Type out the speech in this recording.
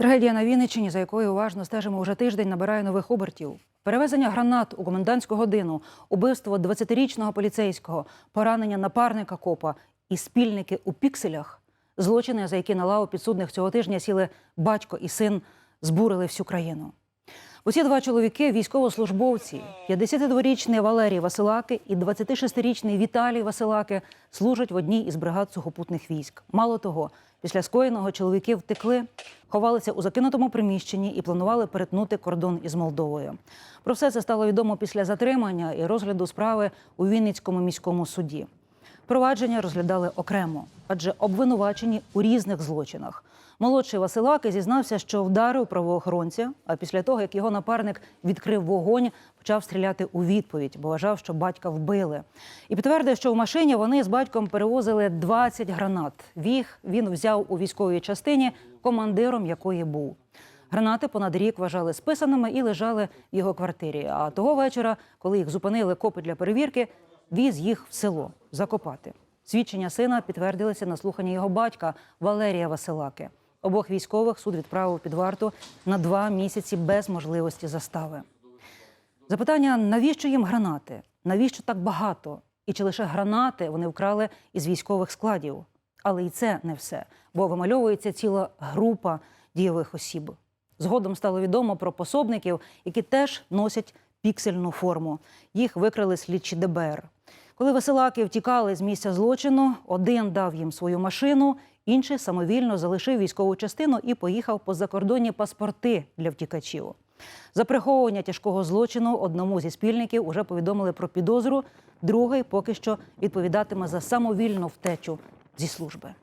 Трагедія на Вінниччині, за якою уважно стежимо уже тиждень, набирає нових обертів. Перевезення гранат у комендантську годину, убивство 20-річного поліцейського, поранення напарника копа і спільники у пікселях. Злочини, за які на лаву підсудних цього тижня сіли батько і син, збурили всю країну. Усі два чоловіки військовослужбовці. 52-річний Валерій Василаки і 26-річний Віталій Василаки служать в одній із бригад сухопутних військ. Мало того, після скоєного чоловіки втекли, ховалися у закинутому приміщенні і планували перетнути кордон із Молдовою. Про все це стало відомо після затримання і розгляду справи у Вінницькому міському суді. Провадження розглядали окремо, адже обвинувачені у різних злочинах. Молодший Василаки зізнався, що вдарив правоохоронця, а після того, як його напарник відкрив вогонь, почав стріляти у відповідь, бо вважав, що батька вбили. І підтвердив, що в машині вони з батьком перевозили 20 гранат. Їх він взяв у військовій частині, командиром якої був. Гранати понад рік вважали списаними і лежали в його квартирі. А того вечора, коли їх зупинили копи для перевірки, віз їх в село закопати. Свідчення сина підтвердилися на слуханні його батька Валерія Василаки. Обох військових суд відправив під варту на два місяці без можливості застави. Запитання: навіщо їм гранати? Навіщо так багато? І чи лише гранати вони вкрали із військових складів? Але і це не все, бо вимальовується ціла група дієвих осіб. Згодом стало відомо про пособників, які теж носять піксельну форму. Їх викрили слідчі ДБР. Коли веселаки втікали з місця злочину, один дав їм свою машину, інший самовільно залишив військову частину і поїхав по закордонні паспорти для втікачів. За приховування тяжкого злочину одному зі спільників уже повідомили про підозру. Другий поки що відповідатиме за самовільну втечу зі служби.